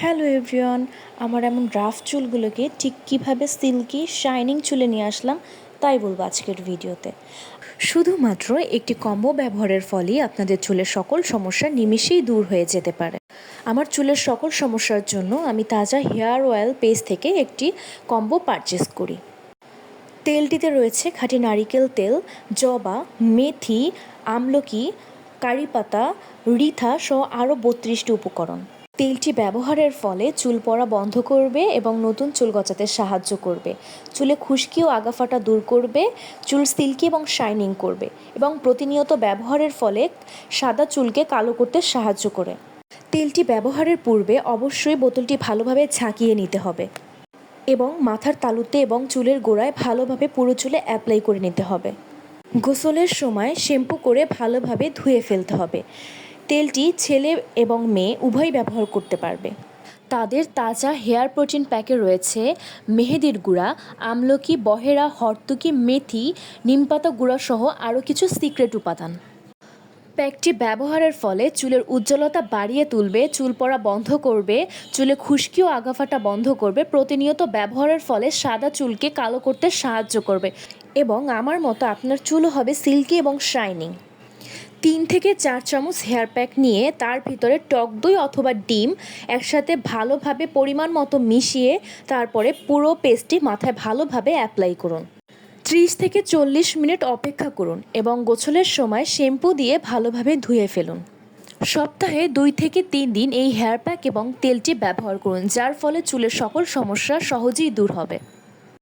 Hello everyone, আমার এমন rough চুলগুলোকে ঠিক কীভাবে সিল্কি, শাইনিং চুলে নিয়ে আসলাম, তাই বলব আজকের ভিডিওতে। শুধুমাত্র একটি কম্বো ব্যবহারের ফলেই আপনাদের চুলের সকল সমস্যা নিমিষেই দূর হয়ে যেতে পারে। আমার চুলের সকল সমস্যার জন্য আমি তাজা হেয়ার অয়েল পেস্ট থেকে একটি কম্বো পারচেস করি। তেলটিতে রয়েছে খাঁটি নারিকেল তেল, জবা, মেথি, আমলকি, কারি পাতা রিথা সহ আরও বত্রিশটি উপকরণ। তেলটি ব্যবহারের ফলে চুল পড়া বন্ধ করবে এবং নতুন চুল গজাতে সাহায্য করবে। চুলে খুশকি ও আগাফাটা দূর করবে, চুল সিল্কি এবং শাইনিং করবে এবং প্রতিনিয়ত ব্যবহারের ফলে সাদা চুলকে কালো করতে সাহায্য করে। তেলটি ব্যবহারের পূর্বে অবশ্যই বোতলটি ভালোভাবে ঝাঁকিয়ে নিতে হবে এবং মাথার তালুতে এবং চুলের গোড়ায় ভালোভাবে পুরো চুলে অ্যাপ্লাই করে নিতে হবে। গোসলের সময় শ্যাম্পু করে ভালোভাবে ধুয়ে ফেলতে হবে। তেলটি ছেলে এবং মেয়ে উভয়ই ব্যবহার করতে পারবে। তাদের তাজা হেয়ার প্রোটিন প্যাকে রয়েছে মেহেদির গুঁড়া, আমলকি, বহেরা, হর্তুকি, মেথি, নিমপাতা গুঁড়া সহ আরও কিছু সিক্রেট উপাদান। প্যাকটি ব্যবহারের ফলে চুলের উজ্জ্বলতা বাড়িয়ে তুলবে, চুল পড়া বন্ধ করবে, চুলে খুশকি ও আগাফাটা বন্ধ করবে, প্রতিনিয়ত ব্যবহারের ফলে সাদা চুলকে কালো করতে সাহায্য করবে। এবং আমার মতো আপনার চুলও হবে সিল্কি এবং শাইনিং। তিন থেকে চার চামচ হেয়ার প্যাক নিয়ে তার ভিতরে টক দই অথবা ডিম একসাথে ভালোভাবে পরিমাণ মতো মিশিয়ে তারপরে পুরো পেস্টটি মাথায় ভালোভাবে অ্যাপ্লাই করুন। ত্রিশ থেকে চল্লিশ মিনিট অপেক্ষা করুন এবং গোছলের সময় শ্যাম্পু দিয়ে ভালোভাবে ধুয়ে ফেলুন। সপ্তাহে দুই থেকে তিন দিন এই হেয়ার প্যাক এবং তেলটি ব্যবহার করুন, যার ফলে চুলের সকল সমস্যা সহজেই দূর হবে।